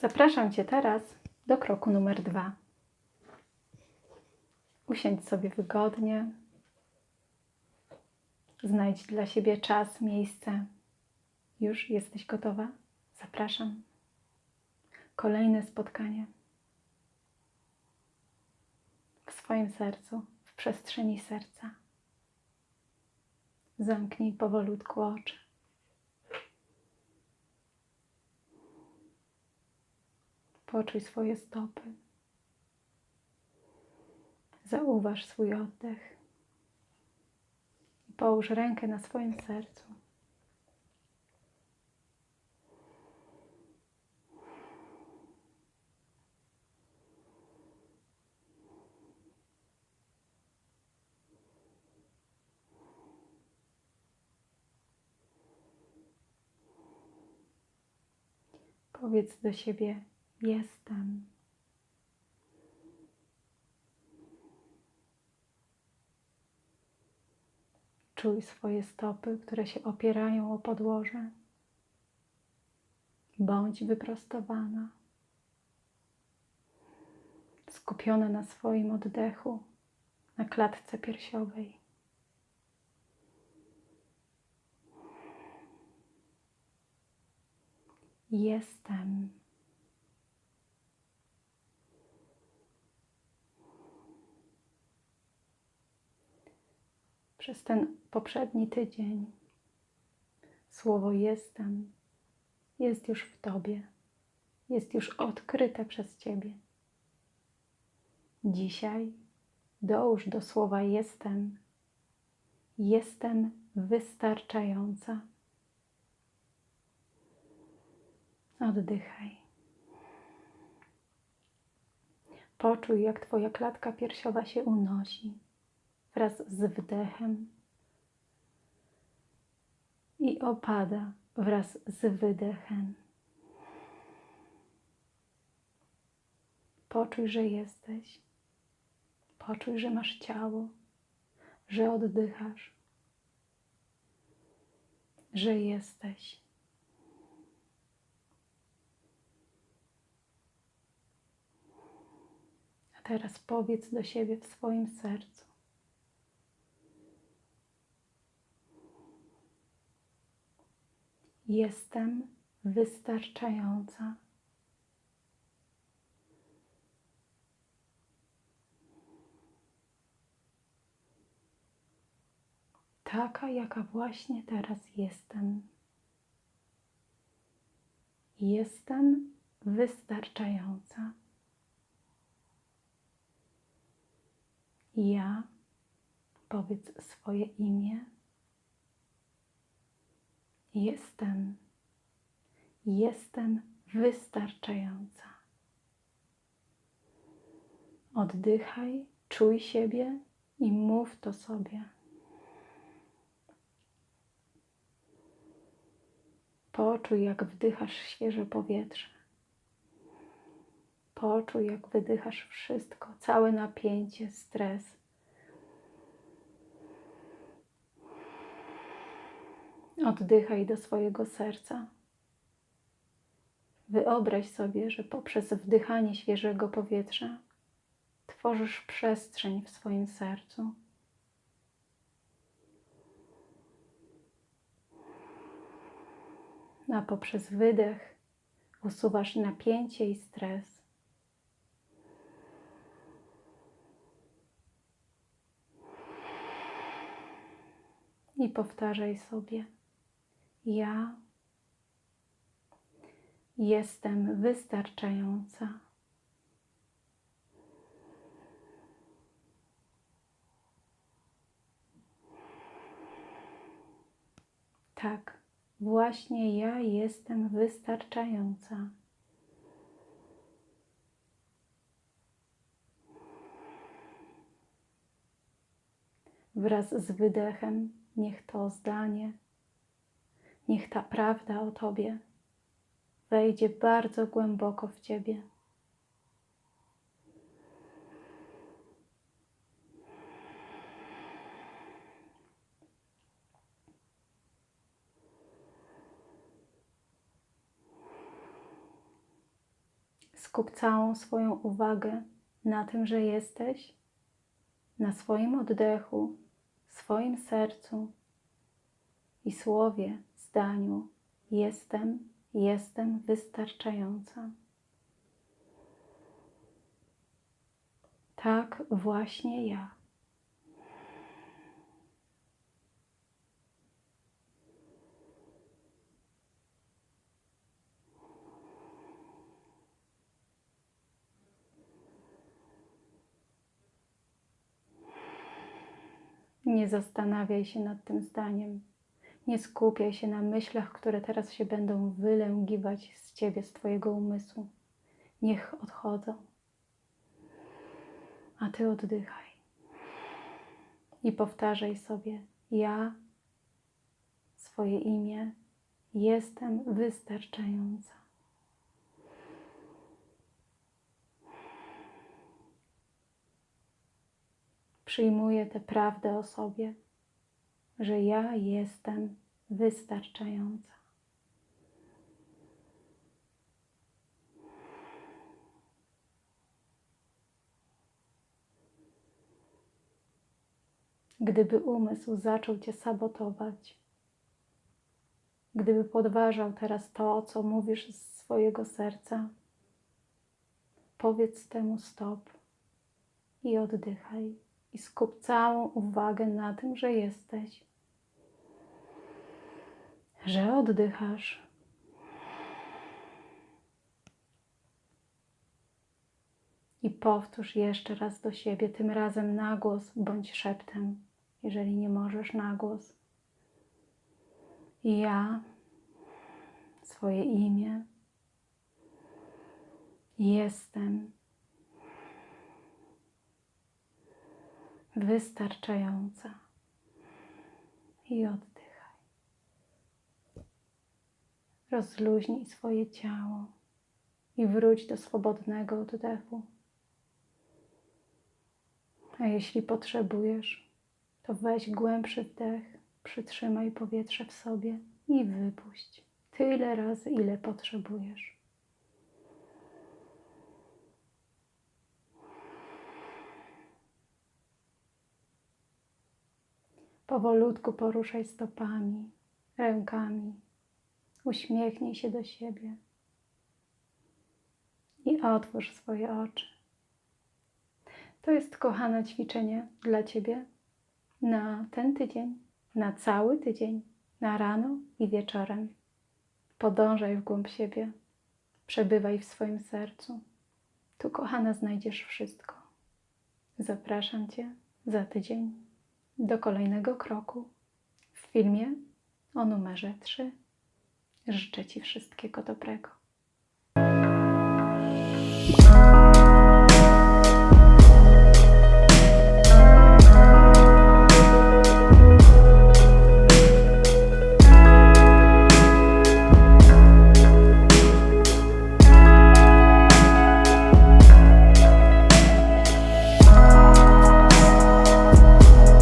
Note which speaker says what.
Speaker 1: Zapraszam Cię teraz do kroku numer dwa. Usiądź sobie wygodnie. Znajdź dla siebie czas, miejsce. Już jesteś gotowa? Zapraszam. Kolejne spotkanie w swoim sercu, w przestrzeni serca. Zamknij powolutku oczy. Poczuj swoje stopy. Zauważ swój oddech. Połóż rękę na swoim sercu. Powiedz do siebie: Jestem. Czuj swoje stopy, które się opierają o podłoże. Bądź wyprostowana, skupiona na swoim oddechu, na klatce piersiowej. Jestem. Przez ten poprzedni tydzień słowo jestem jest już w Tobie, jest już odkryte przez Ciebie. Dzisiaj dołóż do słowa jestem. Jestem wystarczająca. Oddychaj. Poczuj, jak Twoja klatka piersiowa się unosi wraz z wdechem i opada wraz z wydechem. Poczuj, że jesteś. Poczuj, że masz ciało, że oddychasz, że jesteś. A teraz powiedz do siebie w swoim sercu: Jestem wystarczająca. Taka, jaka właśnie teraz jestem. Jestem wystarczająca. Ja, powiedz swoje imię. Jestem, jestem wystarczająca. Oddychaj, czuj siebie i mów to sobie. Poczuj, jak wdychasz świeże powietrze. Poczuj, jak wydychasz wszystko, całe napięcie, stres. Oddychaj do swojego serca. Wyobraź sobie, że poprzez wdychanie świeżego powietrza tworzysz przestrzeń w swoim sercu. A poprzez wydech usuwasz napięcie i stres. I powtarzaj sobie: Ja jestem wystarczająca. Tak, właśnie ja jestem wystarczająca. Wraz z wydechem niech to zdanie, niech ta prawda o Tobie wejdzie bardzo głęboko w Ciebie. Skup całą swoją uwagę na tym, że jesteś, na swoim oddechu, swoim sercu i słowie, zdaniu: Jestem, jestem wystarczająca. Tak właśnie ja. Nie zastanawiaj się nad tym zdaniem. Nie skupiaj się na myślach, które teraz się będą wylęgiwać z ciebie, z twojego umysłu. Niech odchodzą. A ty oddychaj. I powtarzaj sobie: Ja, swoje imię, jestem wystarczająca. Przyjmuję tę prawdę o sobie, że ja jestem wystarczająca. Gdyby umysł zaczął cię sabotować, gdyby podważał teraz to, co mówisz z swojego serca, powiedz temu stop i oddychaj i skup całą uwagę na tym, że jesteś, że oddychasz. I powtórz jeszcze raz do siebie, tym razem na głos bądź szeptem, jeżeli nie możesz na głos. Ja, swoje imię, jestem wystarczająca. I oddychaj. Rozluźnij swoje ciało i wróć do swobodnego oddechu. A jeśli potrzebujesz, to weź głębszy wdech, przytrzymaj powietrze w sobie i wypuść tyle razy, ile potrzebujesz. Powolutku poruszaj stopami, rękami. Uśmiechnij się do siebie i otwórz swoje oczy. To jest kochane ćwiczenie dla Ciebie na ten tydzień, na cały tydzień, na rano i wieczorem. Podążaj w głąb siebie, przebywaj w swoim sercu. Tu, kochana, znajdziesz wszystko. Zapraszam Cię za tydzień do kolejnego kroku w filmie o numerze 3. Życzę Ci wszystkiego dobrego.